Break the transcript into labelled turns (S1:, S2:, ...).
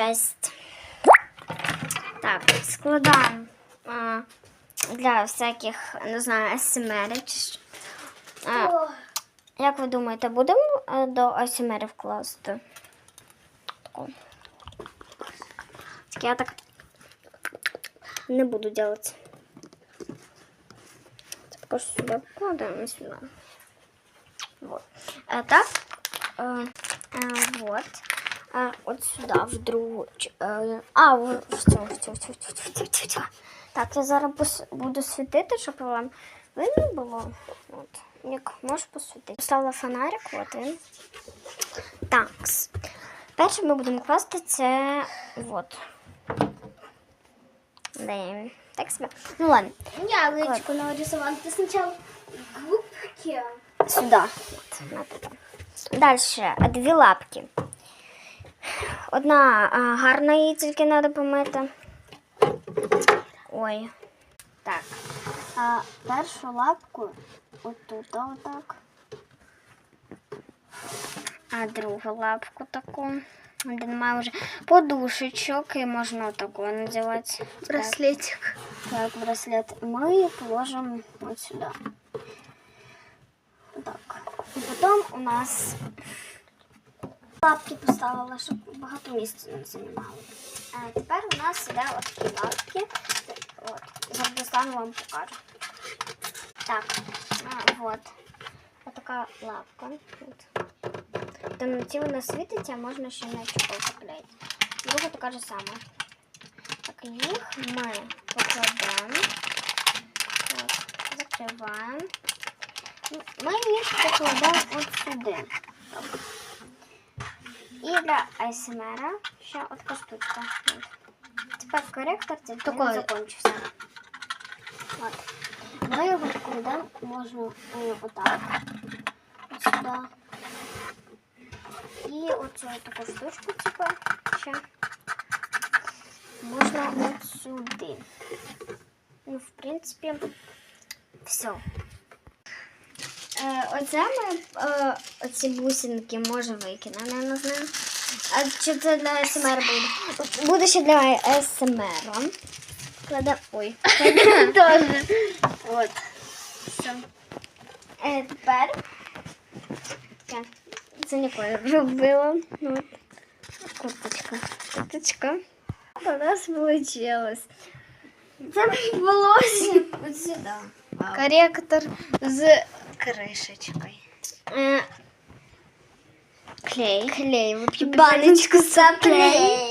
S1: Жесть. Так, складаємо а, для всяких, не знаю, СМР що. А, як ви думаєте, будемо е, до СМР вкласти? Таку. Так я так не буду делать. Що сюди вкладаємо сюди. Вот. А так, э, э, вот. А, от сюди, в другу. Е, а, в, цю, в цю, в цю, в цю, в цю, в цю. Так, я зараз буду світити, щоб вам видно було. От. Як можеш посвітити. Поставила фонарик, от він. Так. Перше ми будемо класти це. Вот. Де він? Так себе. Ну ладно.
S2: Ялочку нарисовала. Ты сначала губки.
S1: Сюда. Вот, на это. Дальше дві лапки. Одна гарна її тільки треба помити. Ой. Так. А першу лапку отут, отак. А другу лапку таку. Де немає вже подушечок і можна отаку надівати.
S2: Браслетик.
S1: Так, браслет мы положим вот сюда. Так. І потім у нас лапки поставила, щоб багато місця не займало. А тепер у нас іде от такі лапки. От. Зараз вам покажу. Так, а, вот. Ось така лапка. От. В темноті вона світиться, можна ще на чехол купляти. Друга така ж сама. Так, їх ми покладемо. Так, закриваємо. Ми їх покладемо от сюди. Так. І для АСМР ще от така штучка. От. Тепер коректор тільки
S2: Такой.
S1: не закінчився. От. Ми його покладемо, можна е, отак. От сюди. І оцю таку штучку, типу, ще можна от сюди. Ну, в принципі, все. Оце ми оці бусинки може викинемо, не знаю. А чи це для СМР буде? Буде ще для СМР. Кладе. Ой.
S2: Тоже.
S1: От. Все. Тепер. Це ніколи робила. Ну, от. Курточка. Курточка. У нас вийшло. Це. От сюди. Вау.
S2: Корректор з кришечкою.
S1: Е,
S2: Клей.
S1: Клей.
S2: Баночку
S1: клей.